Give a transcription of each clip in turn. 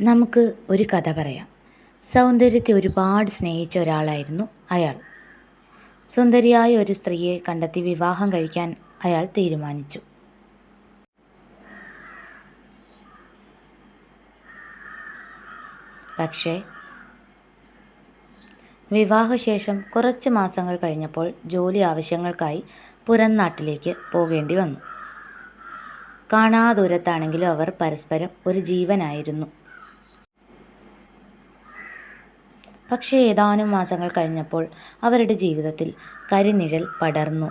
നമുക്ക് ഒരു കഥ പറയാം. സൗന്ദര്യത്തെ ഒരുപാട് സ്നേഹിച്ച ഒരാളായിരുന്നു അയാൾ. സുന്ദരിയായ ഒരു സ്ത്രീയെ കണ്ടെത്തി വിവാഹം കഴിക്കാൻ അയാൾ തീരുമാനിച്ചു. പക്ഷേ വിവാഹശേഷം കുറച്ച് മാസങ്ങൾ കഴിഞ്ഞപ്പോൾ ജോലി ആവശ്യങ്ങൾക്കായി പുറം നാട്ടിലേക്ക് പോകേണ്ടി വന്നു. കാണാദൂരത്താണെങ്കിലും അവർ പരസ്പരം ഒരു ജീവനായിരുന്നു. പക്ഷേ ഏതാനും മാസങ്ങൾ കഴിഞ്ഞപ്പോൾ അവരുടെ ജീവിതത്തിൽ കരിനിഴൽ പടർന്നു.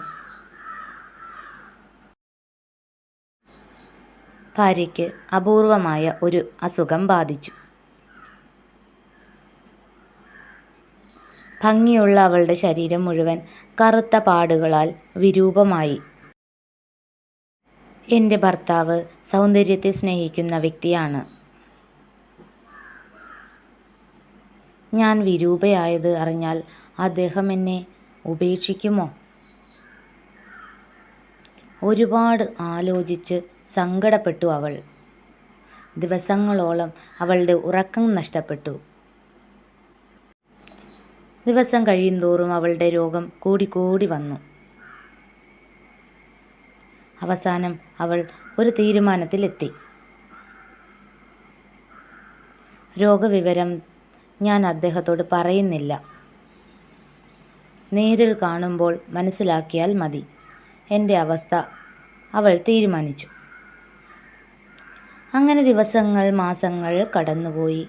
ഭാര്യയ്ക്ക് അപൂർവമായ ഒരു അസുഖം ബാധിച്ചു. ഭംഗിയുള്ള അവളുടെ ശരീരം മുഴുവൻ കറുത്ത പാടുകളാൽ വിരൂപമായി. എന്റെ ഭർത്താവ് സൗന്ദര്യത്തെ സ്നേഹിക്കുന്ന വ്യക്തിയാണ്. ഞാൻ വിരൂപയായത് അറിഞ്ഞാൽ അദ്ദേഹം എന്നെ ഉപേക്ഷിക്കുമോ? ഒരുപാട് ആലോചിച്ച് സങ്കടപ്പെട്ടു അവൾ. ദിവസങ്ങളോളം അവളുടെ ഉറക്കം നഷ്ടപ്പെട്ടു. ദിവസം കഴിയുന്തോറും അവളുടെ രോഗം കൂടിക്കൂടി വന്നു. അവസാനം അവൾ ഒരു തീരുമാനത്തിലെത്തി. രോഗവിവരം ഞാൻ അദ്ദേഹത്തോട് പറയുന്നില്ല. നേരിൽ കാണുമ്പോൾ മനസ്സിലാക്കിയാൽ മതി. എന്റെ അവസ്ഥ അവൾ തീരുമാനിച്ചു. അങ്ങനെ ദിവസങ്ങൾ മാസങ്ങൾ കടന്നുപോയി.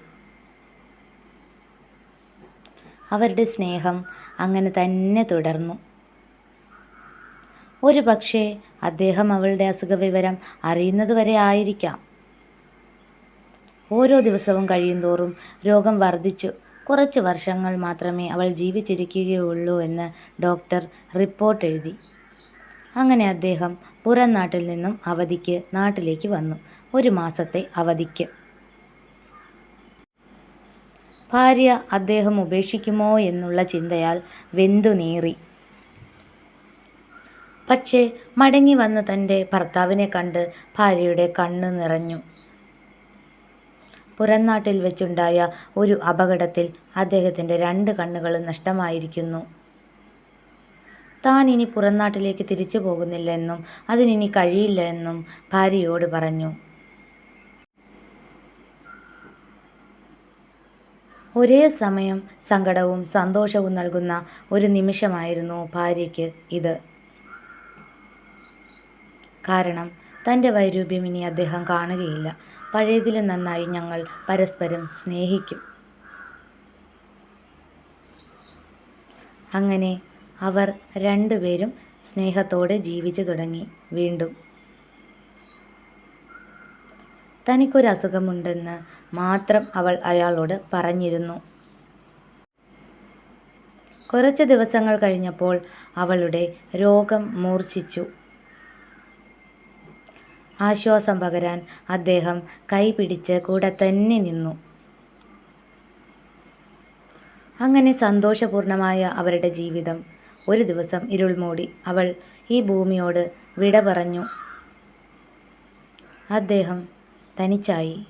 അവരുടെ സ്നേഹം അങ്ങനെ തന്നെ തുടർന്നു. ഒരു പക്ഷേ അദ്ദേഹം അവളുടെ അസുഖവിവരം അറിയുന്നതുവരെ ആയിരിക്കാം. ഓരോ ദിവസവും കഴിയുന്തോറും രോഗം വർദ്ധിച്ചു. കുറച്ച് വർഷങ്ങൾ മാത്രമേ അവൾ ജീവിച്ചിരിക്കുകയുള്ളൂ എന്ന് ഡോക്ടർ റിപ്പോർട്ട് എഴുതി. അങ്ങനെ അദ്ദേഹം പുറം നാട്ടിൽ നിന്നും അവധിക്ക് നാട്ടിലേക്ക് വന്നു. ഒരു മാസത്തെ അവധിക്ക്. ഭാര്യ അദ്ദേഹം ഉപേക്ഷിക്കുമോ എന്നുള്ള ചിന്തയാൽ വെന്തുനീറി പക്ഷേ മടങ്ങി വന്ന തന്റെ ഭർത്താവിനെ കണ്ട് ഭാര്യയുടെ കണ്ണ് നിറഞ്ഞു. പുറംനാട്ടിൽ വെച്ചുണ്ടായ ഒരു അപകടത്തിൽ അദ്ദേഹത്തിന്റെ രണ്ട് കണ്ണുകളും നഷ്ടമായിരിക്കുന്നു. താൻ ഇനി പുറംനാട്ടിലേക്ക് തിരിച്ചു പോകുന്നില്ല എന്നും അതിനിനി കഴിയില്ല എന്നും ഭാര്യയോട് പറഞ്ഞു. ഒരേ സമയം സങ്കടവും സന്തോഷവും നൽകുന്ന ഒരു നിമിഷമായിരുന്നു ഭാര്യയ്ക്ക് ഇത്. കാരണം തന്റെ വൈരൂപ്യം ഇനി അദ്ദേഹം കാണുകയില്ല. പഴയതിലും നന്നായി ഞങ്ങൾ പരസ്പരം സ്നേഹിക്കും. അങ്ങനെ അവർ രണ്ടുപേരും സ്നേഹത്തോടെ ജീവിച്ചു തുടങ്ങി വീണ്ടും. തനിക്കൊരു അസുഖമുണ്ടെന്ന് മാത്രം അവൾ അയാളോട് പറഞ്ഞിരുന്നു. കുറച്ച് ദിവസങ്ങൾ കഴിഞ്ഞപ്പോൾ അവളുടെ രോഗം മൂർച്ഛിച്ചു. ആശ്വാസം പകരാൻ അദ്ദേഹം കൈപിടിച്ച് കൂടെ തന്നെ നിന്നു. അങ്ങനെ സന്തോഷപൂർണമായ അവരുടെ ജീവിതം ഒരു ദിവസം ഇരുൾ മൂടി അവൾ ഈ ഭൂമിയോട് വിട പറഞ്ഞു. അദ്ദേഹം തനിച്ചായി.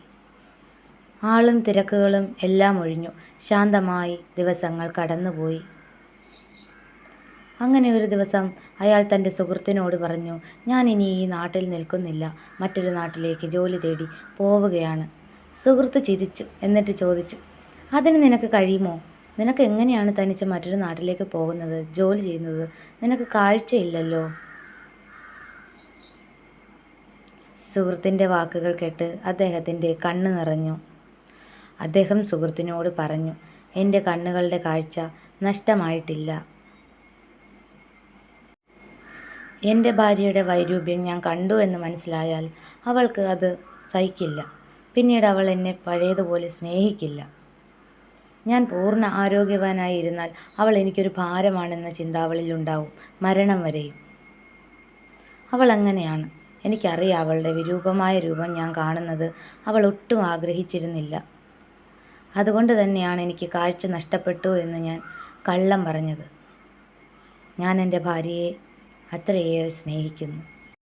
ആളും തിരക്കുകളും എല്ലാം ഒഴിഞ്ഞു. ശാന്തമായി ദിവസങ്ങൾ കടന്നുപോയി. അങ്ങനെ ഒരു ദിവസം അയാൾ തന്റെ സുഹൃത്തിനോട് പറഞ്ഞു ഞാൻ ഇനി ഈ നാട്ടിൽ നിൽക്കുന്നില്ല. മറ്റൊരു നാട്ടിലേക്ക് ജോലി തേടി പോവുകയാണ്. സുഹൃത്ത് ചിരിച്ചു എന്നിട്ട് ചോദിച്ചു അതിന് നിനക്ക് കഴിയുമോ? നിനക്ക് എങ്ങനെയാണ് തനിച്ച് മറ്റൊരു നാട്ടിലേക്ക് പോകുന്നത് ജോലി ചെയ്യുന്നത്? നിനക്ക് കാഴ്ചയില്ലല്ലോ. സുഹൃത്തിന്റെ വാക്കുകൾ കേട്ട് അദ്ദേഹത്തിന്റെ കണ്ണ് നിറഞ്ഞു. അദ്ദേഹം സുഹൃത്തിനോട് പറഞ്ഞു എന്റെ കണ്ണുകളുടെ കാഴ്ച നഷ്ടമായിട്ടില്ല. എന്റെ ഭാര്യയുടെ വൈരൂപ്യം ഞാൻ കണ്ടു എന്ന് മനസ്സിലായാൽ അവൾക്ക് അത് സഹിക്കില്ല. പിന്നീട് അവൾ എന്നെ പഴയതുപോലെ സ്നേഹിക്കില്ല. ഞാൻ പൂർണ ആരോഗ്യവാനായി ഇരുന്നാൽ അവൾ എനിക്കൊരു ഭാരമാണെന്ന ചിന്ത അവളിൽ ഉണ്ടാവും മരണം വരെയും. അവൾ അങ്ങനെയാണ്. എനിക്കറിയാം അവളുടെ വിരൂപമായ രൂപം ഞാൻ കാണുന്നത് അവൾ ഒട്ടും ആഗ്രഹിച്ചിരുന്നില്ല. അതുകൊണ്ട് തന്നെയാണ് എനിക്ക് കാഴ്ച നഷ്ടപ്പെട്ടു എന്ന് ഞാൻ കള്ളം പറഞ്ഞത്. ഞാൻ എന്റെ ഭാര്യയെ അത്രയേറെ സ്നേഹിക്കുന്നു.